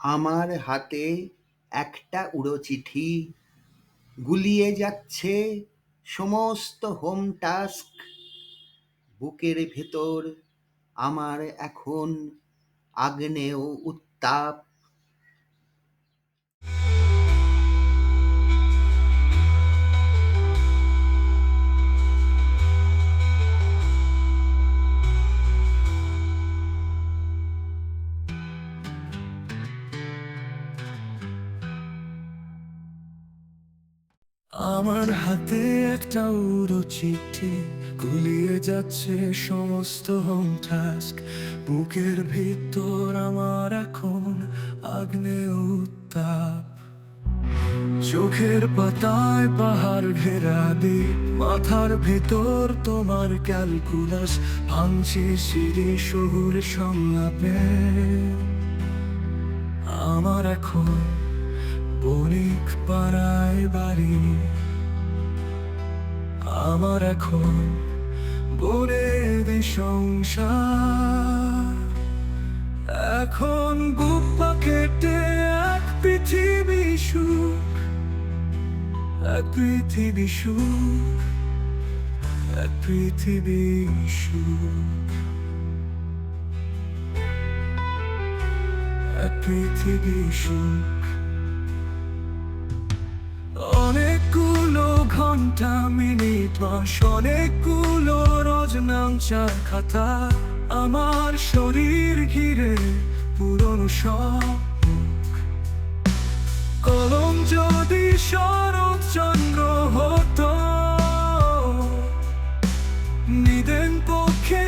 আমার হাতে একটা উড়ো চিঠি গুলিয়ে যাচ্ছে সমস্ত হোম টাস্ক। বুকের ভেতর আমার এখন আগ্নেয় উত্তাপ। আমার হাতে একটা উড়ো চিঠি গুলিয়ে যাচ্ছে সমস্ত হোম টাস্ক বুকের ভিতর আমার এখন আগ্নেয় উত্তাপ। চোখের পাতায় পাহাড় ঘেরা দ্বীপ। মাথার ভেতর তোমার ক্যালকুলাস ভাঙছে সিঁড়ি শহুর সংলাপে। আমার এখন বণিক পাড়ায় বাড়ি। আমার এখন বনে সংসার এখন বুক পাকেটে এক পৃথিবী সুখ, এক পৃথিবী সুখ, এক পৃথিবী সুখ। এক পৃথিবী সুখ। ঘণ্টা মিনিট মাস অনেকগুলো রজনাংচার খাতা আমার শরীর ঘিরে পুরনো সব কলম যদি শরৎ চন্দ্র হতো, নিদেন পক্ষে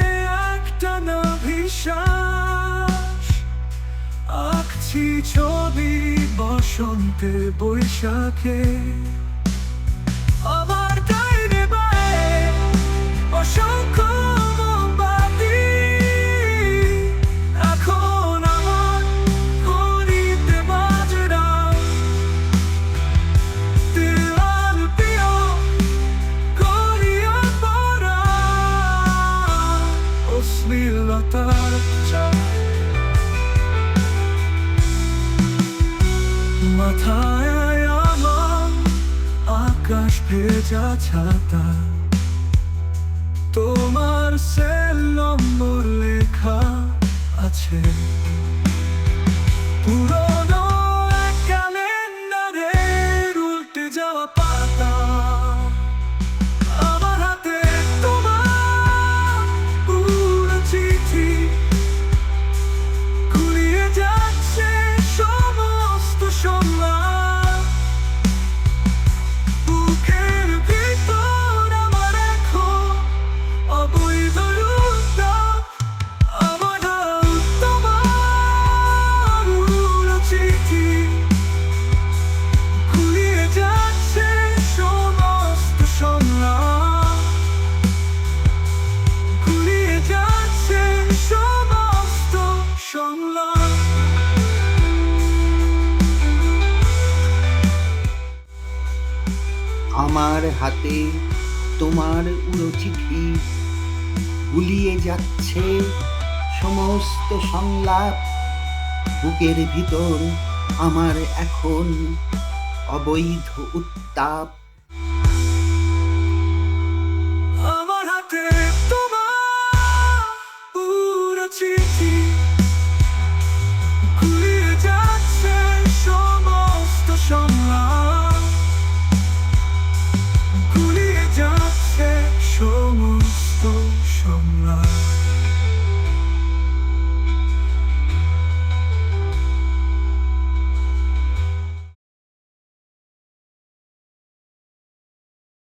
একটা না বিশ্বাস। আঁকছি ছবি বসন্তে বৈশাখে। মাথায় আকাশ ছাতা। তোমার সেল নম্বর লেখা আছে। পুরনো আমার হাতে তোমার উড়ো চিঠি গুলিয়ে যাচ্ছে সমস্ত সংলাপ বুকের ভিতর আমার এখন অবৈধ উত্তাপ।